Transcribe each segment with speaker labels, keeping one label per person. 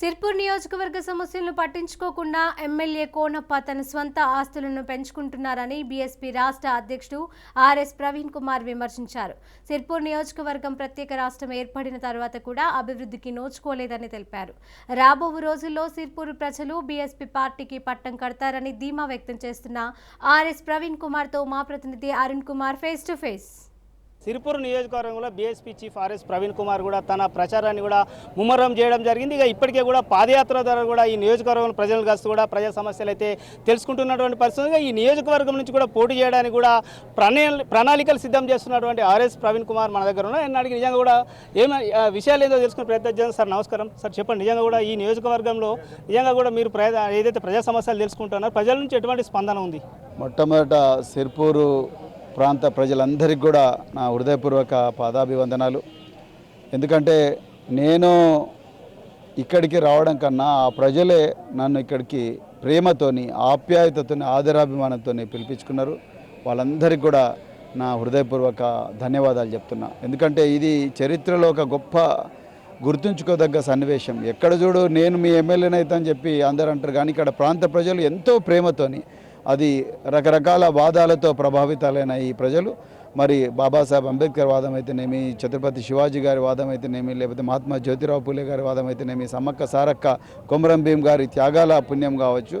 Speaker 1: సిర్పూర్ నియోజకవర్గ సమస్యలను పట్టించుకోకుండా ఎమ్మెల్యే కోనప్ప తన స్వంత ఆస్తులను పెంచుకుంటున్నారని బీఎస్పీ రాష్ట్ర అధ్యక్షుడు ఆర్ఎస్ ప్రవీణ్ కుమార్ విమర్శించారు. సిర్పూర్ నియోజకవర్గం ప్రత్యేక రాష్ట్రం ఏర్పడిన తర్వాత కూడా అభివృద్ధికి నోచుకోలేదని తెలిపారు. రాబో రోజుల్లో సిర్పూర్ ప్రజలు బీఎస్పీ పార్టీకి పట్టం కడతారని ధీమా వ్యక్తం చేస్తున్న ఆర్ఎస్ ప్రవీణ్ కుమార్తో మా ప్రతినిధి Arun Kumar face to face.
Speaker 2: Sirpur నియోజకవర్గంలో BSP chief RS Praveen Kumar కూడా తన ప్రచారాన్ని కూడా ముమ్మరం చేయడం జరిగింది. ఇక ఇప్పటికే కూడా పాదయాత్ర ద్వారా కూడా ఈ నియోజకవర్గంలో ప్రజలు కాస్త కూడా ప్రజా సమస్యలు అయితే తెలుసుకుంటున్నటువంటి పరిస్థితిగా ఈ నియోజకవర్గం నుంచి కూడా పోటీ చేయడానికి కూడా ప్రణా ప్రణాళికలు సిద్ధం చేస్తున్నటువంటి ఆర్ఎస్ ప్రవీణ్ కుమార్ మన దగ్గర ఉన్నారు. ఆయన అడిగి నిజంగా కూడా ఏమైనా విషయాలు ఏదో తెలుసుకునే ప్రయత్నం చేద్దాం. సార్ నమస్కారం. సార్ చెప్పండి. నిజంగా కూడా ఈ నియోజకవర్గంలో నిజంగా కూడా మీరు ఏదైతే ప్రజా సమస్యలు తెలుసుకుంటున్నారో ప్రజల నుంచి ఎటువంటి స్పందన ఉంది?
Speaker 3: మొట్టమొదట సిర్పూరు ప్రాంత ప్రజలందరికీ కూడా నా హృదయపూర్వక పాదాభివందనాలు. ఎందుకంటే నేను ఇక్కడికి రావడం కన్నా ఆ ప్రజలే నన్ను ఇక్కడికి ప్రేమతోని ఆప్యాయతతోని ఆదరాభిమానంతోని పిలిపించుకున్నారు. వాళ్ళందరికీ కూడా నా హృదయపూర్వక ధన్యవాదాలు చెప్తున్నా. ఎందుకంటే ఇది చరిత్రలో ఒక గొప్ప గుర్తుంచుకోదగ్గ సన్నివేశం. ఎక్కడ చూడు నేను మీ ఎమ్మెల్యేనైతే అని చెప్పి అందరూ అంటారు. కానీ ఇక్కడ ప్రాంత ప్రజలు ఎంతో ప్రేమతోని అది రకరకాల వాదాలతో ప్రభావితాలైన ఈ ప్రజలు. మరి బాబాసాహెబ్ అంబేద్కర్ వాదం అయితేనేమి ఛత్రపతి శివాజీ గారి వాదం అయితేనేమి లేకపోతే మహాత్మా జ్యోతిరావు పూలే గారి వాదం అయితేనేమి సమ్మక్క సారక్క కొమరం భీం గారి త్యాగాల పుణ్యం కావచ్చు.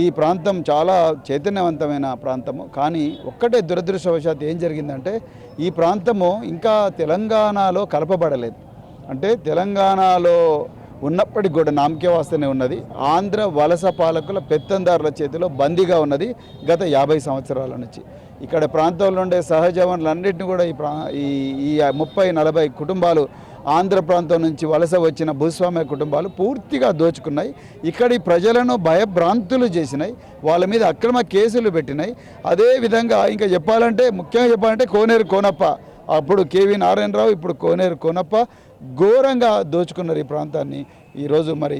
Speaker 3: ఈ ప్రాంతం చాలా చైతన్యవంతమైన ప్రాంతము. కానీ ఒక్కటే దురదృష్టవశాత్తు ఏం జరిగిందంటే ఈ ప్రాంతము ఇంకా తెలంగాణలో కలపబడలేదు. అంటే తెలంగాణలో ఉన్నప్పటికి కూడా నామకేవాస్తనే ఉన్నది. ఆంధ్ర వలస పాలకుల పెత్తందారుల చేతిలో బందీగా ఉన్నది గత యాభై సంవత్సరాల నుంచి. ఇక్కడ ప్రాంతంలో ఉండే సహజ వనరులన్నింటినీ కూడా ఈ ప్రా ఈ ఈ ముప్పై నలభై కుటుంబాలు ఆంధ్ర ప్రాంతం నుంచి వలస వచ్చిన భూస్వామ్య కుటుంబాలు పూర్తిగా దోచుకున్నాయి. ఇక్కడి ప్రజలను భయభ్రాంతులు చేసినాయి. వాళ్ళ మీద అక్రమ కేసులు పెట్టినాయి. అదేవిధంగా ఇంకా చెప్పాలంటే ముఖ్యంగా చెప్పాలంటే కోనేరు కోనప్ప. అప్పుడు కేవీ నారాయణరావు ఇప్పుడు కోనేరు కోనప్ప. ఘోరంగా దోచుకున్నారు ఈ ప్రాంతాన్ని. ఈరోజు మరి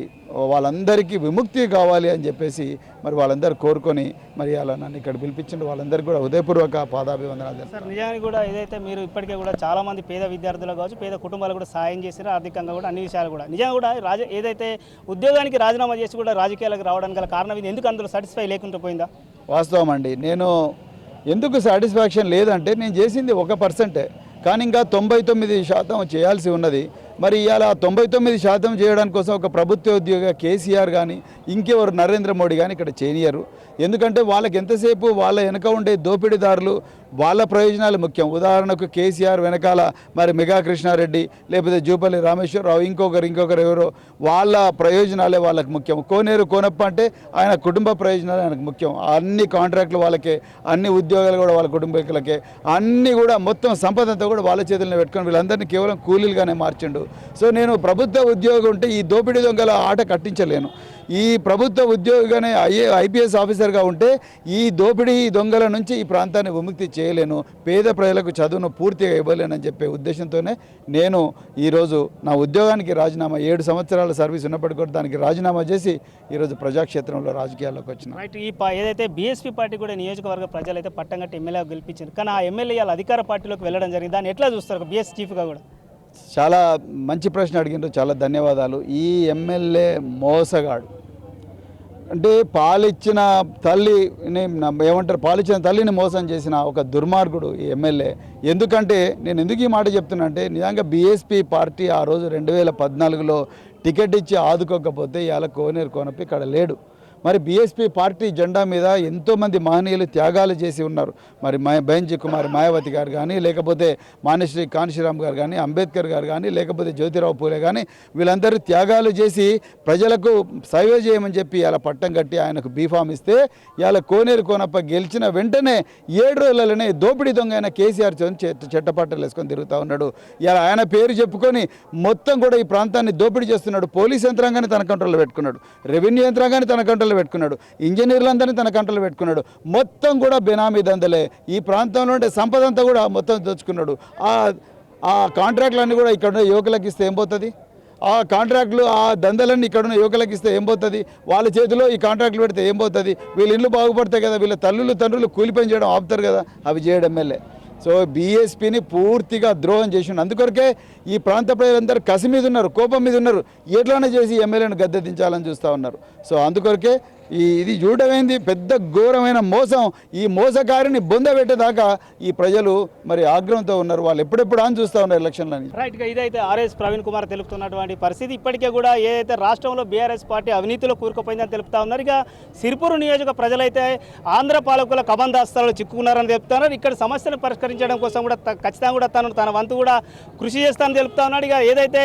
Speaker 3: వాళ్ళందరికీ విముక్తి కావాలి అని చెప్పేసి మరి వాళ్ళందరూ కోరుకొని మరి అలా నన్ను ఇక్కడ పిలిపించిన వాళ్ళందరికీ కూడా హృదయపూర్వక పాదాభివందనాలు.
Speaker 2: సార్ నిజానికి కూడా ఏదైతే మీరు ఇప్పటికే కూడా చాలా మంది పేద విద్యార్థులు కావచ్చు పేద కుటుంబాలు కూడా సాయం చేశారు ఆర్థికంగా కూడా అన్ని విషయాలు కూడా. నిజంగా కూడా రాజ ఏదైతే ఉద్యోగానికి రాజీనామా చేసి కూడా రాజకీయాలకు రావడానికి గల కారణం ఇది. ఎందుకు అందులో సాటిస్ఫై లేకుండా పోయిందా?
Speaker 3: వాస్తవం అండి. నేను ఎందుకు సాటిస్ఫాక్షన్ లేదంటే నేను చేసింది ఒక పర్సెంటే కానీ ఇంకా తొంభై తొమ్మిది శాతం చేయాల్సి ఉన్నది. మరి ఇవాళ తొంభై తొమ్మిది శాతం చేయడానికి కోసం ఒక ప్రభుత్వ ఉద్యోగ కేసీఆర్ కానీ ఇంకెవరు నరేంద్ర మోడీ కానీ ఇక్కడ చేయనియరు. ఎందుకంటే వాళ్ళకి ఎంతసేపు వాళ్ళ వెనక ఉండే దోపిడీదారులు వాళ్ళ ప్రయోజనాలు ముఖ్యం. ఉదాహరణకు కేసీఆర్ వెనకాల మరి మెగా కృష్ణారెడ్డి లేకపోతే జూపల్లి రామేశ్వరరావు ఇంకొకరు ఇంకొకరు ఎవరో వాళ్ళ ప్రయోజనాలే వాళ్ళకి ముఖ్యం. కోనేరు కోనప్ప అంటే ఆయన కుటుంబ ప్రయోజనాలు ఆయనకు ముఖ్యం. అన్ని కాంట్రాక్టులు వాళ్ళకే అన్ని ఉద్యోగాలు కూడా వాళ్ళ కుటుంబీకులకే అన్నీ కూడా మొత్తం సంపద అంతా కూడా వాళ్ళ చేతుల్లో పెట్టుకొని వీళ్ళందరినీ కేవలం కూలీలుగానే మార్చిండు. సో నేను ప్రభుత్వ ఉద్యోగం ఉంటే ఈ దోపిడీ దొంగల ఆట కట్టించలేను. ఈ ప్రభుత్వ ఉద్యోగిగానే ఐఏ ఐపీఎస్ ఆఫీసర్గా ఉంటే ఈ దోపిడీ దొంగల నుంచి ఈ ప్రాంతాన్ని విముక్తి చేయలేను పేద ప్రజలకు చదువును పూర్తిగా ఇవ్వలేనని చెప్పే ఉద్దేశంతోనే నేను ఈరోజు నా ఉద్యోగానికి రాజీనామా ఏడు సంవత్సరాల సర్వీస్ ఉన్నప్పటికీ కూడా దానికి రాజీనామా చేసి ఈరోజు ప్రజాక్షేత్రంలో రాజకీయాల్లోకి వచ్చిన.
Speaker 2: రైట్ ఈ ఏదైతే బీఎస్పీ పార్టీ కూడా నియోజకవర్గ ప్రజలు అయితే పట్టం కట్టి ఎమ్మెల్యే గెలిపించారు కానీ ఆ ఎమ్మెల్యే అధికార పార్టీలోకి వెళ్ళడం జరిగింది. దాన్ని ఎట్లా చూస్తారు బీఎస్ చీఫ్గా కూడా?
Speaker 3: చాలా మంచి ప్రశ్న అడిగినారు చాలా ధన్యవాదాలు. ఈ ఎమ్మెల్యే మోసగాడు. అంటే పాలిచ్చిన తల్లిని ఏమంటారు? పాలిచ్చిన తల్లిని మోసం చేసిన ఒక దుర్మార్గుడు ఈ ఎమ్మెల్యే. ఎందుకంటే నేను ఎందుకు ఈ మాట చెప్తున్నా అంటే నిజంగా బీఎస్పీ పార్టీ ఆ రోజు రెండు వేల పద్నాలుగులో టికెట్ ఇచ్చి ఆదుకోకపోతే ఇవాళ కోనేరు కోనప్పి ఇక్కడ లేడు. మరి బీఎస్పీ పార్టీ జెండా మీద ఎంతోమంది మహనీయులు త్యాగాలు చేసి ఉన్నారు. మరి మా బెంజీ కుమార్ మాయావతి గారు కానీ లేకపోతే మానేశ్రీ కాంశీరామ్ గారు కానీ అంబేద్కర్ గారు కానీ లేకపోతే జ్యోతిరావు పూలే కానీ వీళ్ళందరూ త్యాగాలు చేసి ప్రజలకు సేవ చేయమని చెప్పి ఇలా పట్టం కట్టి ఆయనకు బీఫామ్ ఇస్తే ఇలా కోనేరు కోనప్ప గెలిచిన వెంటనే ఏడు రోజులలోనే దోపిడీ దొంగ అయిన కేసీఆర్ చోన్ చెట్టపట్టలు వేసుకొని తిరుగుతూ ఉన్నాడు. ఇలా ఆయన పేరు చెప్పుకొని మొత్తం కూడా ఈ ప్రాంతాన్ని దోపిడీ చేస్తున్నాడు. పోలీస్ యంత్రాంగాన్ని తన కంట్రోల్లో పెట్టుకున్నాడు. రెవెన్యూ యంత్రాంగాన్ని తన కంట్రోల్లో పెట్టుకున్నాడు. ఇంజనీర్లందరినీ తన కంట్రోల్లో పెట్టుకున్నాడు. మొత్తం కూడా బెనామీ దందలే. ఈ ప్రాంతంలో ఉండే సంపద అంతా కూడా మొత్తం దోచుకున్నాడు. ఆ ఆ కాంట్రాక్ట్లన్నీ కూడా ఇక్కడ ఉన్న యువకులకు ఇస్తే ఏం పోతుంది? ఆ కాంట్రాక్టులు ఆ దందలన్నీ ఇక్కడ ఉన్న యువకులకు ఇస్తే ఏం పోతుంది? వాళ్ళ చేతిలో ఈ కాంట్రాక్టులు పెడితే ఏం పోతుంది? వీళ్ళ ఇల్లు బాగుపడతాయి కదా. వీళ్ళ తల్లులు తండ్రులు కూలి పని చేయడం ఆపుతారు కదా. అవి చేయడం ఎమ్మెల్యే సో బీఎస్పీని పూర్తిగా ద్రోహం చేసిండు. అందుకొరకే ఈ ప్రాంత ప్రజలందరూ కసి మీద ఉన్నారు కోపం మీద ఉన్నారు. ఎట్లానే చేసి ఎమ్మెల్యేను గద్దె దించాలని చూస్తూ ఉన్నారు. సో అందుకొరకే ఈ ఇది చూడమైంది పెద్ద ఘోరమైన మోసం. ఈ మోసకారిని బొందబెట్టేదాకా ఈ ప్రజలు మరి ఆగ్రహంతో ఉన్నారు. వాళ్ళు ఎప్పుడెప్పుడు అని చూస్తూ ఉన్నారు ఎలక్షన్లని
Speaker 2: రైట్గా ఇదైతే ఆర్ఎస్ ప్రవీణ్ కుమార్ తెలుపుతున్నటువంటి పరిస్థితి. ఇప్పటికే కూడా ఏదైతే రాష్ట్రంలో బీఆర్ఎస్ పార్టీ అవినీతిలో కూరుకుపోయిందని తెలుపుతా ఉన్నారు. ఇక సిరిపూరు నియోజక ప్రజలైతే ఆంధ్ర పాలకుల కబందాస్తాలో చిక్కుకున్నారని చెప్తున్నారు ఇక్కడ సమస్యను పరిష్కరించడం కోసం కూడా ఖచ్చితంగా కూడా తను తన వంతు కూడా కృషి చేస్తానని తెలుపుతా ఉన్నాడు. ఇక ఏదైతే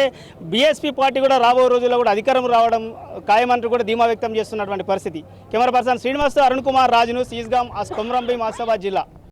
Speaker 2: బీఎస్పీ పార్టీ కూడా రాబో రోజుల్లో కూడా అధికారం రావడం ఖాయమంటూ కూడా ధీమా వ్యక్తం చేస్తున్నటువంటి పరిస్థితి. కెమెరా పర్సన్ శ్రీనివాస్ అరుణ్ కుమార్ రాజును సీజ్గాం కొమరంభీం ఆసిఫాబాద్ జిల్లా.